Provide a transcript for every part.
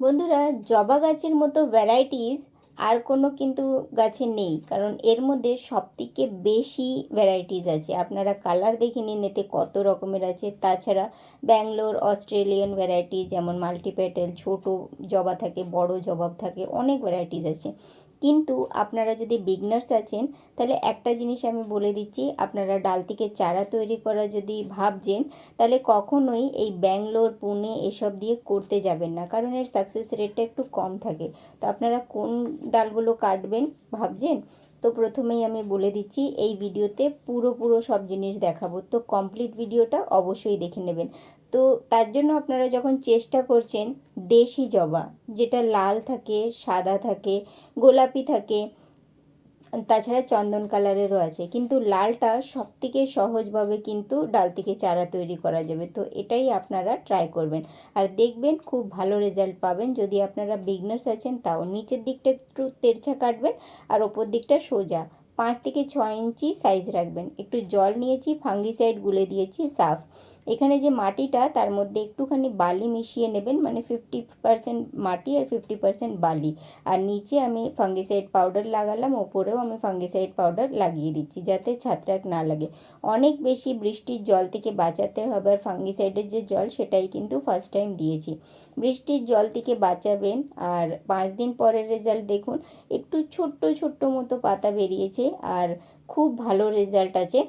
বন্ধুরা, জবা গাছের মতো ভ্যারাইটিস আর কোনো কিন্তু গাছে নেই। কারণ এর মধ্যে সবথেকে বেশি ভ্যারাইটিস আছে। আপনারা কালার দেখে নিন, এতে কত রকমের আছে। তাছাড়া ব্যাঙ্গালোর, অস্ট্রেলিয়ান ভ্যারাইটিস যেমন মাল্টিপ্যাটেল ছোট জবা থাকে, বড় জবাব থাকে, অনেক ভ্যারাইটিস আছে। কিন্তু আপনারা যদি বিগনার্স আছেন, তাহলে একটা জিনিস আমি বলে দিচ্ছি, আপনারা ডাল থেকে চারা তৈরি করা যদি ভাবছেন, তাহলে কখনোই এই ব্যাঙ্গালোর, পুনে এসব দিয়ে করতে যাবেন না। কারণ এর সাকসেস রেটটা একটু কম থাকে। তো আপনারা কোন ডালগুলো কাটবেন ভাবছেন? তো প্রথমেই আমি বলে দিচ্ছি, এই ভিডিওতে পুরো পুরো সব জিনিস দেখাবো। তো কমপ্লিট ভিডিওটা অবশ্যই দেখে নেবেন। তো তার জন্য আপনারা যখন চেষ্টা করছেন, দেশি জবা যেটা লাল থাকে, সাদা থাকে, গোলাপি থাকে, তাছাড়া চন্দন কালারেরও আছে। কিন্তু লালটা সব থেকে সহজভাবে কিন্তু ডাল থেকে চারা তৈরি করা যাবে। তো এটাই আপনারা ট্রাই করবেন। আর দেখবেন খুব ভালো রেজাল্ট পাবেন। যদি আপনারা বিগনার্স আছেন, তাও নিচের দিকটা একটু তেরছা কাটবেন আর ওপর দিকটা সোজা। পাঁচ থেকে ছয় ইঞ্চি সাইজ রাখবেন। একটু জল নিয়েছি ফাঙ্গিসাইড গুলে দিয়েছি, সাফ। এখানে যে মাটিটা, তার মধ্যে একটুখানি বালি মিশিয়ে নেবেন মানে ফিফটি পারসেন্ট মাটি আর ফিফটি পারসেন্ট বালি। আর নিচে আমি ফাঙ্গিসাইড পাউডার লাগালাম, ওপরেও আমি ফাঙ্গিসাইড পাউডার লাগিয়ে দিচ্ছি, যাতে ছাত্রাক না লাগে। অনেক বেশি বৃষ্টির জল থেকে বাঁচাতে হবে, আর ফাঙ্গিসাইডের যে জল, সেটাই কিন্তু ফার্স্ট টাইম দিয়েছি। বৃষ্টির জল থেকে বাঁচাবেন, আর পাঁচ দিন পরের রেজাল্ট দেখুন, একটু ছোট্ট ছোট্ট মতো পাতা বেরিয়েছে, আর খুব ভালো রেজাল্ট আছে।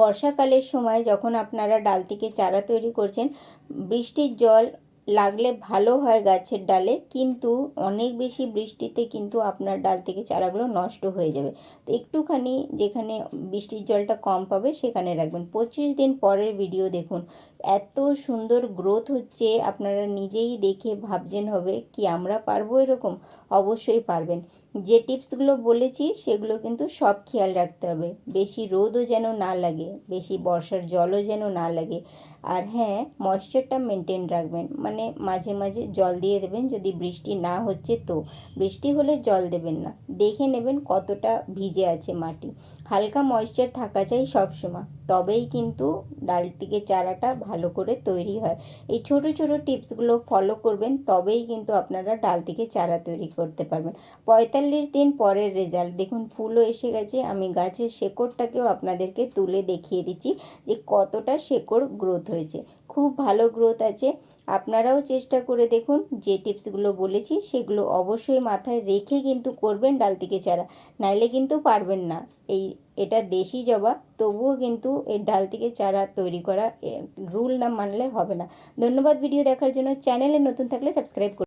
বর্ষাকালের সময় যখন আপনারা ডাল থেকে চারা তৈরি করছেন, বৃষ্টির জল লাগলে ভালো হয় গাছের ডালে, কিন্তু অনেক বেশি বৃষ্টিতে কিন্তু আপনার ডাল থেকে চারাগুলো নষ্ট হয়ে যাবে। তো একটুখানি যেখানে বৃষ্টির জলটা কম পাবে সেখানে রাখবেন। পঁচিশ দিন পরের ভিডিও দেখুন। এত সুন্দর গ্রোথ হচ্ছে, আপনারা নিজেই দেখে ভাবছেন হবে কি আমরা পারব এরকম? অবশ্যই পারবেন। যে টিপসগুলো বলেছি, সেগুলো কিন্তু সব খেয়াল রাখতে হবে। বেশি রোদও যেন না লাগে, বেশি বর্ষার জলও যেন না লাগে। আর হ্যাঁ ময়েশ্চারটা মেনটেন রাখবেন। মানে মাঝে মাঝে জল দিয়ে দেবেন, যদি বৃষ্টি না হচ্ছে তো। বৃষ্টি হলে জল দেবেন না। দেখে নেবেন কতটা ভিজে আছে মাটি। হালকা ময়েশ্চার থাকা চাই সবসময় তবেই কিন্তু ডাল থেকে চারাটা ভালো করে তৈরি হয়। এই ছোট ছোট টিপসগুলো ফলো করবেন, তবেই কিন্তু আপনারা ডাল থেকে চারা তৈরি করতে পারবেন। পঁয়তাল্লিশ দিন পরের রেজাল্ট দেখুন, ফুলও এসে গেছে। আমি গাছের শেকড়টাকেও আপনাদেরকে তুলে দেখিয়ে দিচ্ছি যে কতটা শেকড় গ্রোথ হয়েছে। খুব ভালো গ্রোথ আছে। আপনারাও চেষ্টা করে দেখুন, যে টিপসগুলো বলেছি সেগুলো অবশ্যই মাথায় রেখে কিন্তু করবেন ডাল থেকে চারা। নাইলে কিন্তু পারবেন না। এই, এটা দেশি জবা, তবুও কিন্তু এর ডাল থেকে চারা তৈরি করা রুল না মানলে হবে না। ধন্যবাদ ভিডিও দেখার জন্য। চ্যানেলে নতুন থাকলে সাবস্ক্রাইব